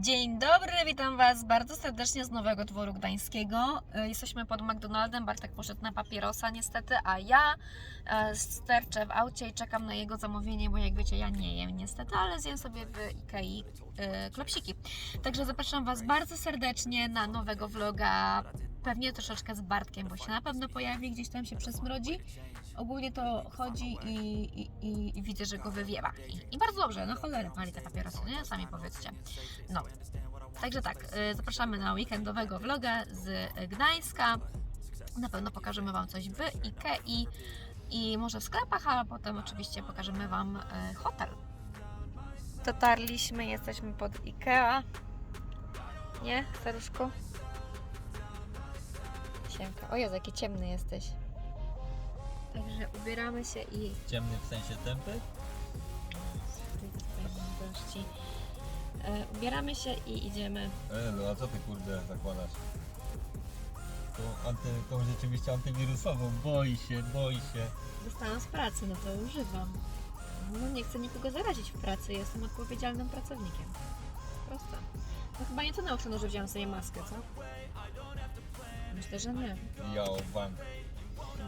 Dzień dobry, witam Was bardzo serdecznie z Nowego Dworu Gdańskiego. E, Jesteśmy pod McDonaldem, Bartek poszedł na papierosa niestety, a ja e, sterczę w aucie i czekam na jego zamówienie, bo jak wiecie ja nie jem niestety, ale zjem sobie w Ikei e, klopsiki. Także zapraszam Was bardzo serdecznie na nowego vloga, pewnie troszeczkę z Bartkiem, bo się na pewno pojawi, gdzieś tam się przesmrodzi. Ogólnie to chodzi i, i, i, widzę, że go wywiewa. I, I bardzo dobrze, no cholerę pali te papierosy, nie? Sami powiedzcie. No, także tak, y, zapraszamy na weekendowego vloga z Gdańska. Na pewno pokażemy Wam coś w Ikei i może w sklepach, a potem oczywiście pokażemy Wam y, hotel. Dotarliśmy, jesteśmy pod Ikea. Nie, staruszku? Siemka. O Jezu, jaki ciemny jesteś. Także ubieramy się i Ciemny w sensie tępy? gości. E, ubieramy się i idziemy. E, no a co ty kurde zakładasz? Tą, anty, tą rzeczywiście antywirusową, boi się, boi się. Dostałam z pracy, no to używam. No nie chcę nikogo zarazić w pracy, jestem odpowiedzialnym pracownikiem. Proste. No chyba nie to nauczono, że wziąłem sobie maskę, co? Myślę, że nie. Ja o bank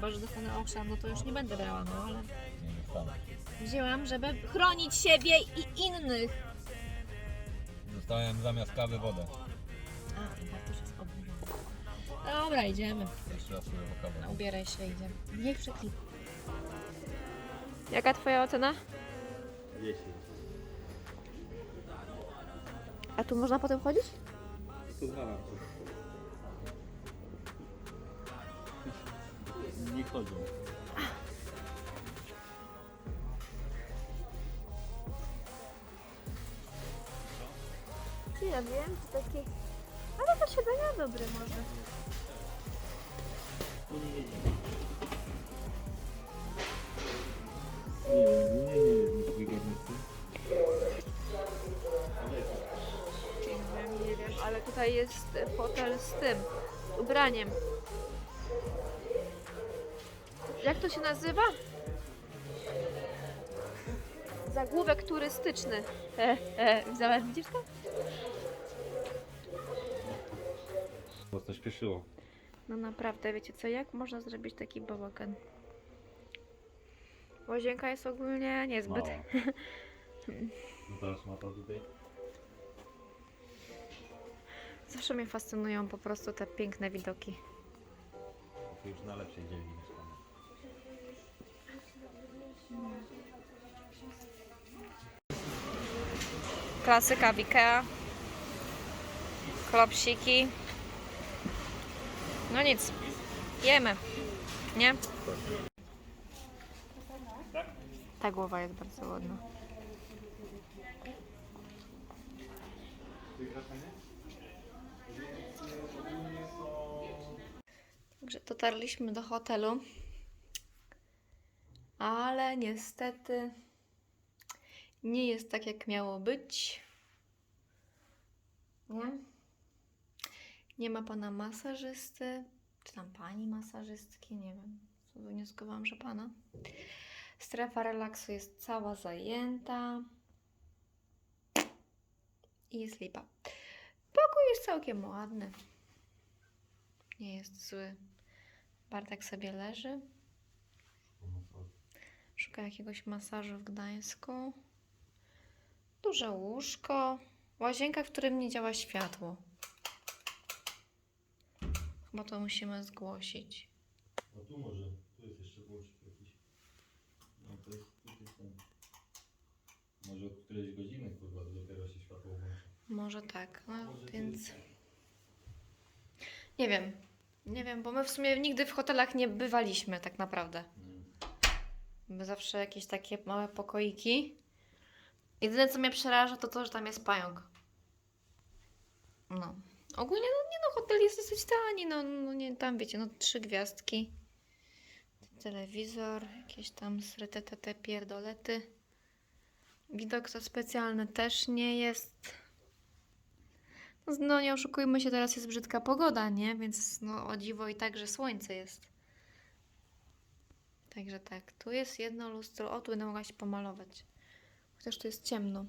Chyba, że dostanę owszan, no to już nie będę brała, no ale wzięłam, żeby chronić siebie i innych. Dostałem zamiast kawy wodę. A, i Bartusz jest oburzony. Dobra, idziemy. Jeszcze raz sobie No, kawę. ubieraj się, idziemy. Niech przeklip. Jaka twoja ocena? A tu można potem chodzić? Nie chodzą. Czy ja wiem, czy takie... Ale to siedzenia dobre może. Nie, nie, nie, nie, wiem, nie wiem, ale tutaj jest fotel z tym, z ubraniem. To się nazywa? Zagłówek turystyczny. He, he. Widziałaś, widzisz to? Mocno śpieszyło. No naprawdę, wiecie co, jak można zrobić taki bałagan? Łazienka jest ogólnie niezbyt. No teraz ma to tutaj. Zawsze mnie fascynują po prostu te piękne widoki. To już na lepszej dzielni mieszkamy. Klasyka Ikea. Klopsiki. No nic, jemy, nie? Ta głowa jest bardzo ładna. Także dotarliśmy do hotelu, ale niestety nie jest tak, jak miało być. Nie? Nie ma pana masażysty, czy tam pani masażystki, nie wiem. Wywnioskowałam, że pana. Strefa relaksu jest cała zajęta. I jest lipa. Pokój jest całkiem ładny. Nie jest zły. Bartek sobie leży. Szuka jakiegoś masażu w Gdańsku. Duże łóżko. Łazienka, w którym nie działa światło. Chyba to musimy zgłosić. No tu może, tu jest jeszcze włosik jakiś. No to jest, tu jest ten. Może od którejś godziny kurwa to dopiero się światło włączy. Może tak, no Może to więc jest- nie wiem. Nie wiem, bo my w sumie nigdy w hotelach nie bywaliśmy tak naprawdę. Mm. Zawsze jakieś takie małe pokoiki. Jedyne co mnie przeraża to to, że tam jest pająk. No. Ogólnie no nie no, hotel jest dosyć tani, no, no nie, tam wiecie, no trzy gwiazdki. Telewizor, jakieś tam sretetete pierdolety. Widok za specjalny też nie jest. No, No nie oszukujmy się, teraz jest brzydka pogoda, nie? Więc no o dziwo i tak, że słońce jest. Także tak, tu jest jedno lustro. O, tu będę mogła się pomalować. Chociaż tu jest ciemno.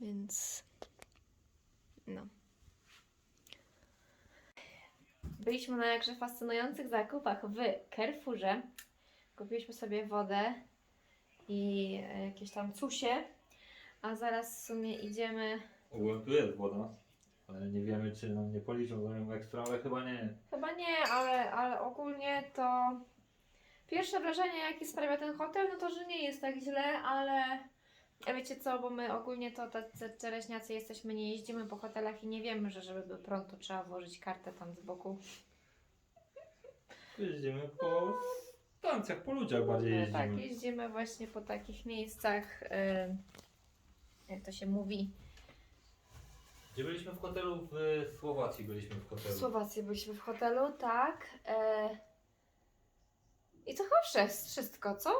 Więc no. Byliśmy na jakże fascynujących zakupach w Carrefourze. Kupiliśmy sobie wodę i e, jakieś tam cusie, a zaraz w sumie idziemy. Ogólnie tu jest woda, ale nie wiemy czy nam nie policzą za nią ekstra, ale chyba nie. Chyba nie, ale, ale ogólnie to pierwsze wrażenie, jakie sprawia ten hotel, no to, że nie jest tak źle, ale wiecie co, bo my ogólnie to tacy czereśniacy jesteśmy, nie jeździmy po hotelach i nie wiemy, że żeby był prąd, to trzeba włożyć kartę tam z boku. Jeździmy po stacjach, po ludziach bardziej Tak, jeździmy. jeździmy właśnie po takich miejscach, e, jak to się mówi, Gdzie byliśmy w hotelu? W Słowacji byliśmy w w hotelu. Słowacji byliśmy w hotelu, tak. E, I to chyba wszes- wszystko, co?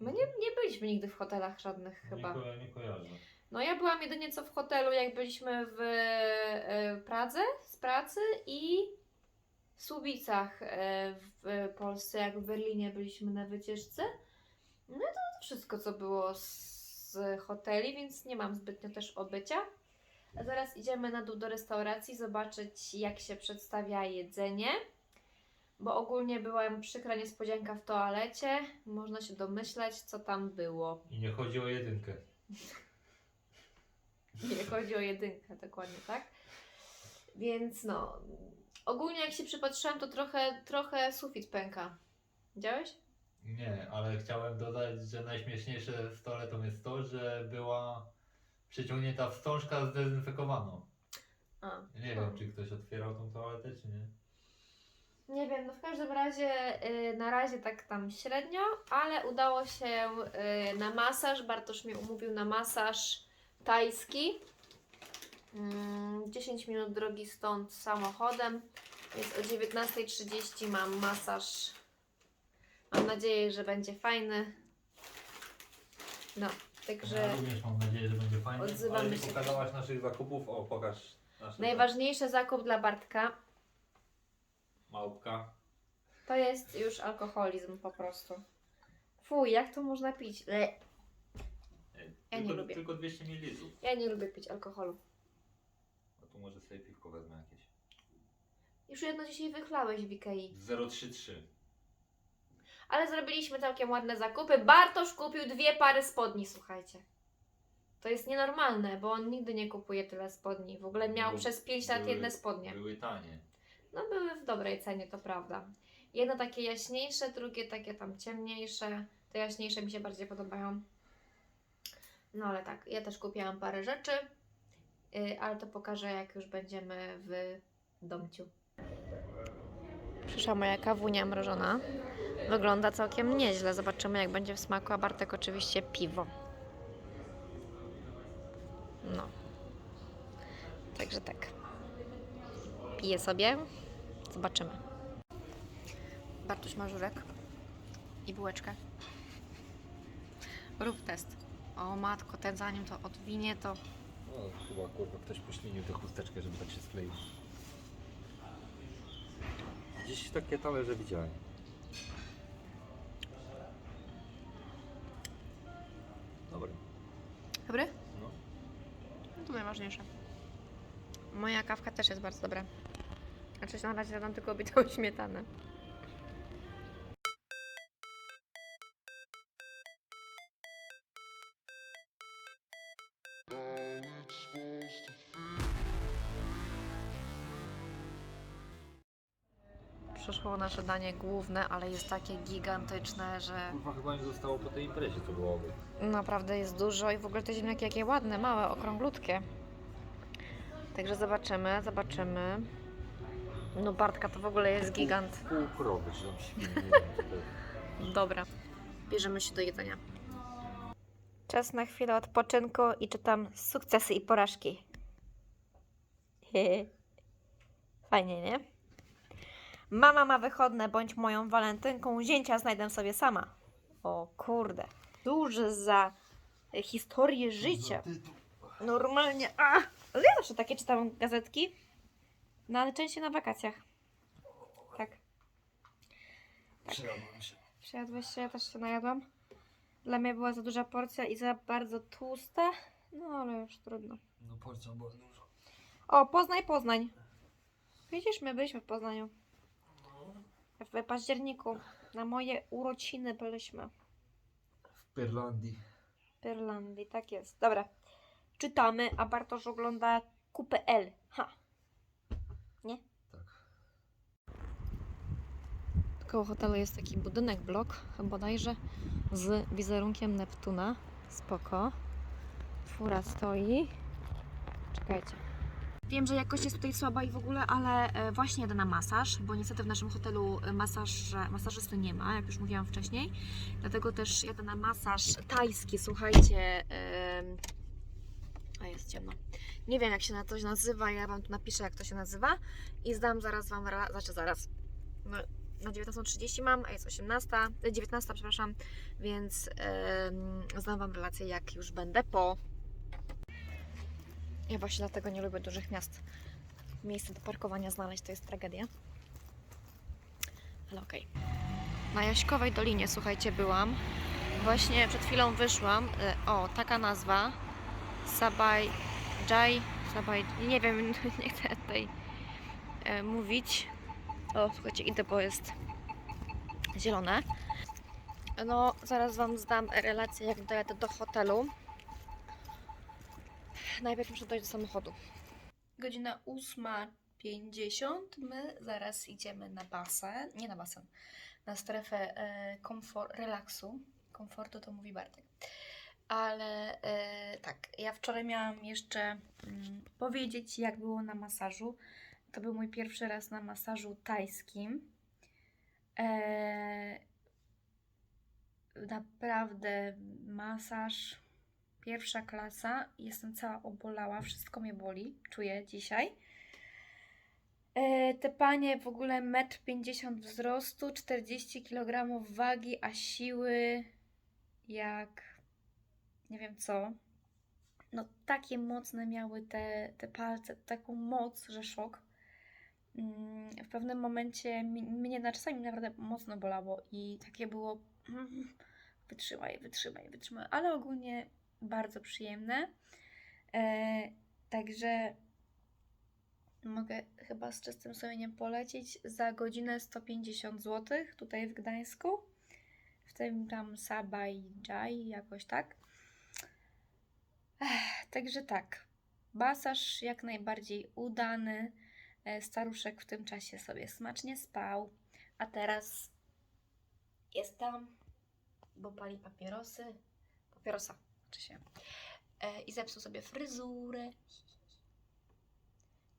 My nie, nie byliśmy nigdy w hotelach żadnych chyba. Nie, ko- nie kojarzę. No ja byłam jedynie co w hotelu, jak byliśmy w e, Pradze z pracy i w Słubicach e, w Polsce, jak w Berlinie byliśmy na wycieczce. No i to wszystko, co było z hoteli, więc nie mam zbytnio też obycia. A zaraz idziemy na dół do restauracji, zobaczyć jak się przedstawia jedzenie. Bo ogólnie była przykra niespodzianka w toalecie. Można się domyślać, co tam było. I nie chodzi o jedynkę. Nie chodzi o jedynkę, dokładnie tak. Więc no, ogólnie jak się przypatrzyłam, to trochę, trochę sufit pęka. Widziałeś? Nie, ale chciałem dodać, że najśmieszniejsze z toaletą jest to, że była przyciągnięta wstążka zdezynfekowaną. A, Nie wiem, czy ktoś otwierał tą toaletę, czy nie. Nie wiem, no w każdym razie y, na razie tak tam średnio, ale udało się y, na masaż. Bartosz mnie umówił na masaż tajski. Mm, 10 minut drogi stąd samochodem, więc o 19.30 mam masaż. Mam nadzieję, że będzie fajny. No, także Ja również mam nadzieję, że będzie fajnie. odzywamy ale nie się. pokazałaś naszych zakupów. O, pokaż nasze najważniejszy zakup dla Bartka małpka. to jest już alkoholizm po prostu. Fuj, jak to można pić? Le. Ja nie tylko, lubię. Tylko 200 ml. Ja nie lubię pić alkoholu. No to może sobie piwko wezmę jakieś. Już jedno dzisiaj wychlałeś w Ikei. 033. Ale zrobiliśmy całkiem ładne zakupy. Bartosz kupił dwie pary spodni, słuchajcie. To jest nienormalne, bo on nigdy nie kupuje tyle spodni. W ogóle miał Bo przez 5 lat były- jedne spodnie. Były tanie. No były w dobrej cenie, to prawda. Jedno takie jaśniejsze, drugie takie tam ciemniejsze. Te jaśniejsze mi się bardziej podobają. No ale tak, ja też kupiłam parę rzeczy, yy, ale to pokażę jak już będziemy w domciu. Przyszła moja kawunia mrożona. Wygląda całkiem nieźle. Zobaczymy jak będzie w smaku, a Bartek oczywiście piwo. No. Także tak. Piję sobie. Zobaczymy. Bartuś ma żurek i bułeczkę. Rób test. O matko, ten zanim to odwinie, to No chyba kurwa ktoś poślinił tę chusteczkę, żeby tak się skleił. Gdzieś takie talerze widziałem. Też jest bardzo dobra. Znaczy na razie dam tylko bitą śmietanę. Przyszło nasze danie główne, ale jest takie gigantyczne, że Kurwa chyba nie zostało po tej imprezie, co było obok. Naprawdę jest dużo i w ogóle te ziemniaki jakie ładne, małe, okrąglutkie. Także zobaczymy, zobaczymy. No Bartka to w ogóle jest gigant. Pół krowy, jest. Dobra, bierzemy się do jedzenia. Czas na chwilę odpoczynku i czytam sukcesy i porażki. Fajnie, nie? Mama ma wychodne, bądź moją walentynką, zięcia znajdę sobie sama. O kurde. Duży za historię życia. Normalnie. A! Ale ja zawsze takie czytam gazetki. No ale częściej na wakacjach. Tak. Przejadłem się. Przejadłeś się, ja też się najadłam. Dla mnie była za duża porcja i za bardzo tłusta. No ale już trudno. No porcja była dużo. O, Poznań, Poznań. Widzisz, my byliśmy w Poznaniu. W październiku. Na moje urodziny byliśmy. W Pirlandii. W Irlandii, tak jest. Dobra. Czytamy, a Bartosz ogląda kupę L. Ha. Tak. Koło hotelu jest taki budynek, blok bodajże z wizerunkiem Neptuna. Spoko. Fura stoi. Czekajcie. Wiem, że jakość jest tutaj słaba i w ogóle, ale e, właśnie jadę na masaż, bo niestety w naszym hotelu e, masaż, masażysty nie ma, jak już mówiłam wcześniej. Dlatego też jadę na masaż tajski, słuchajcie. em, A jest ciemno. Nie wiem jak się na to nazywa, ja Wam tu napiszę jak to się nazywa i zdam zaraz Wam, ra- znaczy zaraz, no, na 19.30 mam, a jest 18, e, 19, przepraszam, więc em, zdam Wam relację, jak już będę po. Ja właśnie dlatego nie lubię dużych miast. Miejsce do parkowania znaleźć to jest tragedia. Ale okej. Na Jaśkowej Dolinie, słuchajcie, byłam. Właśnie przed chwilą wyszłam. E, O, taka nazwa. Sabaj Jai. Sabaj. Nie wiem, nie chcę tutaj e, mówić. O, słuchajcie, idę, bo jest zielone. No, zaraz Wam zdam relację, jak dojadę do hotelu. Najpierw muszę dojść do samochodu. Godzina 8.50. My zaraz idziemy na basen. Nie na basen. Na strefę e, komfort, relaksu. Komfortu to mówi Bartek. Ale e, tak, ja wczoraj miałam jeszcze mm, powiedzieć, jak było na masażu. To był mój pierwszy raz na masażu tajskim. Eee, naprawdę masaż pierwsza klasa. Jestem cała obolała, wszystko mnie boli, czuję dzisiaj. Eee, te panie w ogóle 1,50 m wzrostu, 40 kg wagi, a siły jak nie wiem co. No takie mocne miały te, te palce, taką moc, że szok. Mm, w pewnym momencie mnie na czasami naprawdę mocno bolało i takie było mm, wytrzymaj, wytrzymaj, wytrzymaj, ale ogólnie bardzo przyjemne. E, także mogę chyba z czystym sumieniem polecić za godzinę 150 zł tutaj w Gdańsku. W tym tam Sabaj Jai, jakoś tak. Ech, także tak, masaż jak najbardziej udany. E, Staruszek w tym czasie sobie smacznie spał, a teraz jest tam, bo pali papierosy. Papierosa, czy się. E, I zepsuł sobie fryzurę.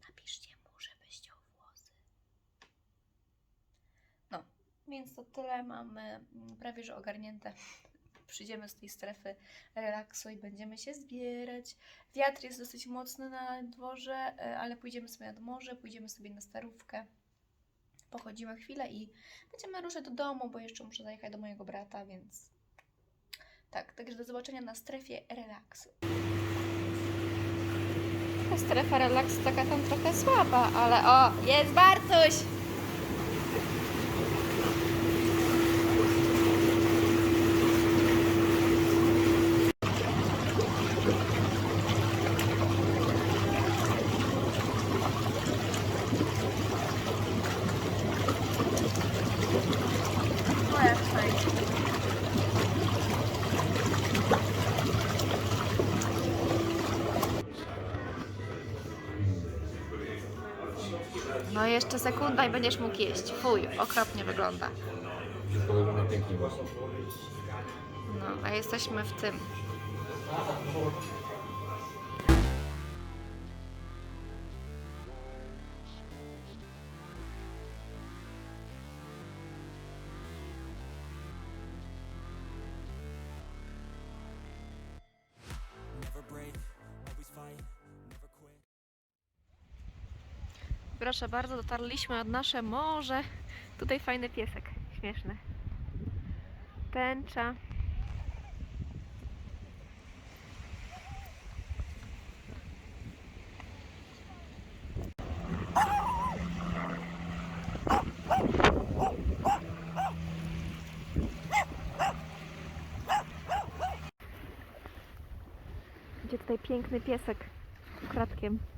Napiszcie mu, żeby ściął włosy. No, więc to tyle. Mamy prawie że ogarnięte. Przyjdziemy z tej strefy relaksu i będziemy się zbierać. Wiatr jest dosyć mocny na dworze, e, ale pójdziemy sobie nad morze, pójdziemy sobie na starówkę. Pochodzimy chwilę i będziemy ruszać do domu, bo jeszcze muszę zajechać do mojego brata, więc tak, także do zobaczenia na strefie relaksu. Ta strefa relaksu taka tam trochę słaba, ale o, jest Bartuś! Moja tutaj. No jeszcze sekunda i będziesz mógł jeść. Fuj, okropnie wygląda. Pięknie. No, a jesteśmy w tym. Proszę bardzo, dotarliśmy nad nasze morze. Tutaj fajny piesek, śmieszny. Tęcza. Gdzie tutaj? Piękny piesek kratkiem.